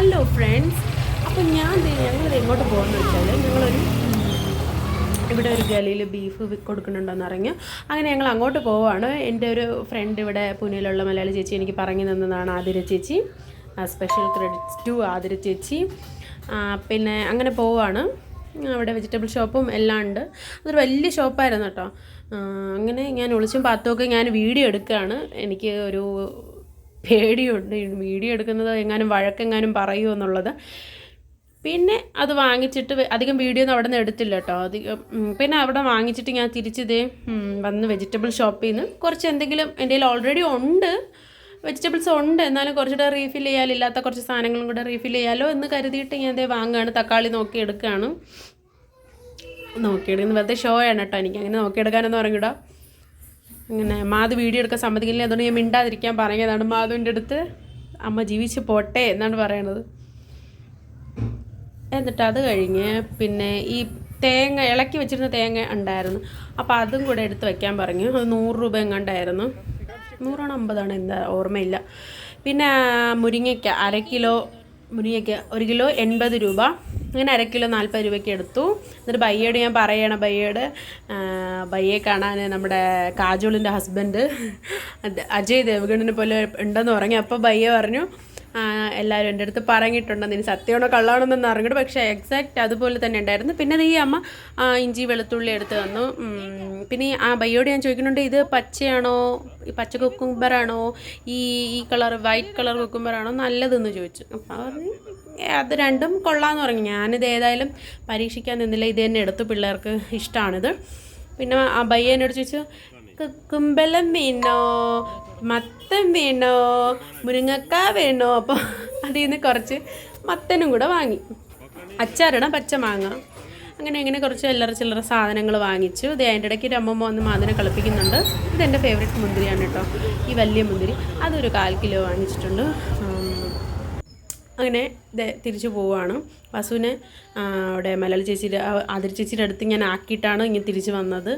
Hello friends അപ്പം ഞാൻ ഞങ്ങൾ എങ്ങോട്ട് പോകുന്നത് വെച്ചാൽ ഞങ്ങളൊരു ഇവിടെ ഒരു ഗലിയിൽ ബീഫ് കൊടുക്കുന്നുണ്ടെന്ന് അറിഞ്ഞു. അങ്ങനെ ഞങ്ങൾ അങ്ങോട്ട് പോവുകയാണ് എന്റെ ഒരു ഫ്രണ്ട് ഇവിടെ പുനയിലുള്ള മലയാളി ചേച്ചി എനിക്ക് പറഞ്ഞു തന്നതാണ് ആതിര ചേച്ചി. സ്പെഷ്യൽ ക്രെഡിറ്റ്സ് ടു ആതിര ചേച്ചി. പിന്നെ അങ്ങനെ പോവുകയാണ് അവിടെ വെജിറ്റബിൾ ഷോപ്പും എല്ലാം ഉണ്ട്. അതൊരു വലിയ ഷോപ്പായിരുന്നു കേട്ടോ. അങ്ങനെ ഞാൻ ഒളിച്ചും പാത്തുമൊക്കെ ഞാൻ വീഡിയോ എടുക്കുകയാണ്. എനിക്ക് ഒരു പേടിയുണ്ട്. വീഡിയോ എടുക്കുന്നത് എങ്ങാനും വഴക്കെങ്ങാനും പറയുമോ എന്നുള്ളത്. പിന്നെ അത് വാങ്ങിച്ചിട്ട് അധികം വീഡിയോ ഒന്നും അവിടെ നിന്ന് എടുത്തില്ല കേട്ടോ. അധികം പിന്നെ അവിടെ വാങ്ങിച്ചിട്ട് ഞാൻ തിരിച്ചിതേ വന്ന് വെജിറ്റബിൾ ഷോപ്പിൽ നിന്ന് കുറച്ച് എന്തെങ്കിലും എന്റെ കയ്യിൽ ഓൾറെഡി ഉണ്ട്. വെജിറ്റബിൾസ് ഉണ്ട്. എന്നാലും കുറച്ചുകൂടെ റീഫിൽ ചെയ്യാലോ ഇല്ലാത്ത കുറച്ച് സാധനങ്ങളും കൂടെ റീഫിൽ ചെയ്യാലോ എന്ന് കരുതിയിട്ട് ഞാൻ അതേ വാങ്ങുകയാണ് തക്കാളി നോക്കി എടുക്കുകയാണ് നോക്കിയെടുക്കുന്നത്. വെറുതെ ഷോ ആണ് കേട്ടോ എനിക്ക്. അങ്ങനെ നോക്കിയെടുക്കാനൊന്നും പറഞ്ഞിടാം അങ്ങനെ മാധു വീഡിയോ എടുക്കാൻ സമ്മതിക്കില്ല. അതുകൊണ്ട് ഞാൻ മിണ്ടാതിരിക്കാൻ പറഞ്ഞതാണ് മാധുവിന്റെ അടുത്ത് അമ്മ ജീവിച്ച് പോട്ടെ എന്നാണ് പറയണത്. എന്നിട്ട് അത് കഴിഞ്ഞ് പിന്നെ ഈ തേങ്ങ ഇളക്കി വെച്ചിരുന്ന തേങ്ങ ഉണ്ടായിരുന്നു. അപ്പോൾ അതും കൂടെ എടുത്ത് വെക്കാൻ പറഞ്ഞു. അത് നൂറ് രൂപ എങ്ങാണ്ടായിരുന്നു. നൂറാണ് അമ്പതാണ് എന്താ ഓർമ്മയില്ല. പിന്നെ മുരിങ്ങയ്ക്ക അര കിലോ മുരിങ്ങയ്ക്ക ഒരു കിലോ എൺപത് രൂപ. അങ്ങനെ അര കിലോ നാൽപ്പത് രൂപയ്ക്ക് എടുത്തു. എന്നിട്ട് ബയ്യോട് ഞാൻ പറയണം ബയ്യോട് ബയ്യെ കാണാൻ നമ്മുടെ കാജോളിന്റെ ഹസ്ബൻഡ് അജയ് ദേവഗണിനെ പോലെ ഉണ്ടെന്ന് പറഞ്ഞു. അപ്പോൾ ബയ്യ പറഞ്ഞു എല്ലാവരും എന്റെ അടുത്ത് പറഞ്ഞിട്ടുണ്ടെന്ന് ഇനി സത്യമാണോ കള്ളാണോ എന്നൊന്നും അറിഞ്ഞിട്ട് പക്ഷേ എക്സാക്റ്റ് അതുപോലെ തന്നെ ഉണ്ടായിരുന്നു. പിന്നെ ഈ അമ്മ ഇഞ്ചി വെളുത്തുള്ളി എടുത്ത് തന്നു. പിന്നെ ആ ബയ്യോട് ഞാൻ ചോദിക്കുന്നുണ്ട് ഇത് പച്ചയാണോ? ഈ പച്ച കുക്കുംബറാണോ ഈ ഈ കളർ വൈറ്റ് കളർ കുക്കുംബറാണോ നല്ലതെന്ന് ചോദിച്ചു. അപ്പോൾ പറഞ്ഞു "ഏ, അത് രണ്ടും കൊള്ളാമെന്ന് പറഞ്ഞു. ഞാനിത് ഏതായാലും പരീക്ഷിക്കാൻ നിന്നില്ല. ഇത് തന്നെ എടുത്തു പിള്ളേർക്ക് ഇഷ്ടമാണിത് പിന്നെ ആ ബയ്യ എന്നോട് ചോദിച്ചു കുമ്പലം വീണോ? മത്തൻ വീണോ? മുരിങ്ങക്ക വീണോ? അപ്പോൾ അതിൽ നിന്ന് കുറച്ച് മത്തനും കൂടെ വാങ്ങി. അച്ചാറിടാം പച്ച മാങ്ങ. അങ്ങനെ അങ്ങനെ കുറച്ച് ചില്ലറ ചില്ലറ സാധനങ്ങൾ വാങ്ങിച്ചു. ഇത് അതിന്റെ ഇടയ്ക്ക് ഒരു അമ്മമ്മ വന്ന് മാതിനെ കളിപ്പിക്കുന്നുണ്ട്. ഇതെന്റെ ഫേവറേറ്റ് മുന്തിരിയാണ് കേട്ടോ. ഈ വലിയ മുന്തിരി. അതൊരു കാൽ കിലോ വാങ്ങിച്ചിട്ടുണ്ട്. അങ്ങനെ തിരിച്ചു പോവുകയാണ് വസുവിനെ അവിടെ മലയാളി ചേച്ചിയുടെ അതിരി ചേച്ചിയുടെ അടുത്ത് ഞാൻ ആക്കിയിട്ടാണ് ഇങ്ങനെ തിരിച്ചു വന്നത്.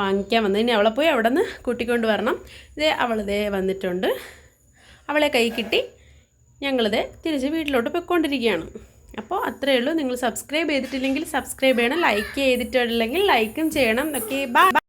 വാങ്ങിക്കാൻ വന്നത്. ഇനി അവളെ പോയി അവിടെ നിന്ന് കൂട്ടിക്കൊണ്ട് വരണം. ഇതേ അവളിതേ വന്നിട്ടുണ്ട്. അവളെ കൈ കിട്ടി. ഞങ്ങളിതേ തിരിച്ച് വീട്ടിലോട്ട് പൊയ്ക്കൊണ്ടിരിക്കുകയാണ്. അപ്പോൾ അത്രയേ ഉള്ളൂ. നിങ്ങൾ സബ്സ്ക്രൈബ് ചെയ്തിട്ടില്ലെങ്കിൽ സബ്സ്ക്രൈബ് ചെയ്യണം. ലൈക്ക് ചെയ്തിട്ടില്ലെങ്കിൽ ലൈക്കും ചെയ്യണം. Okay bye.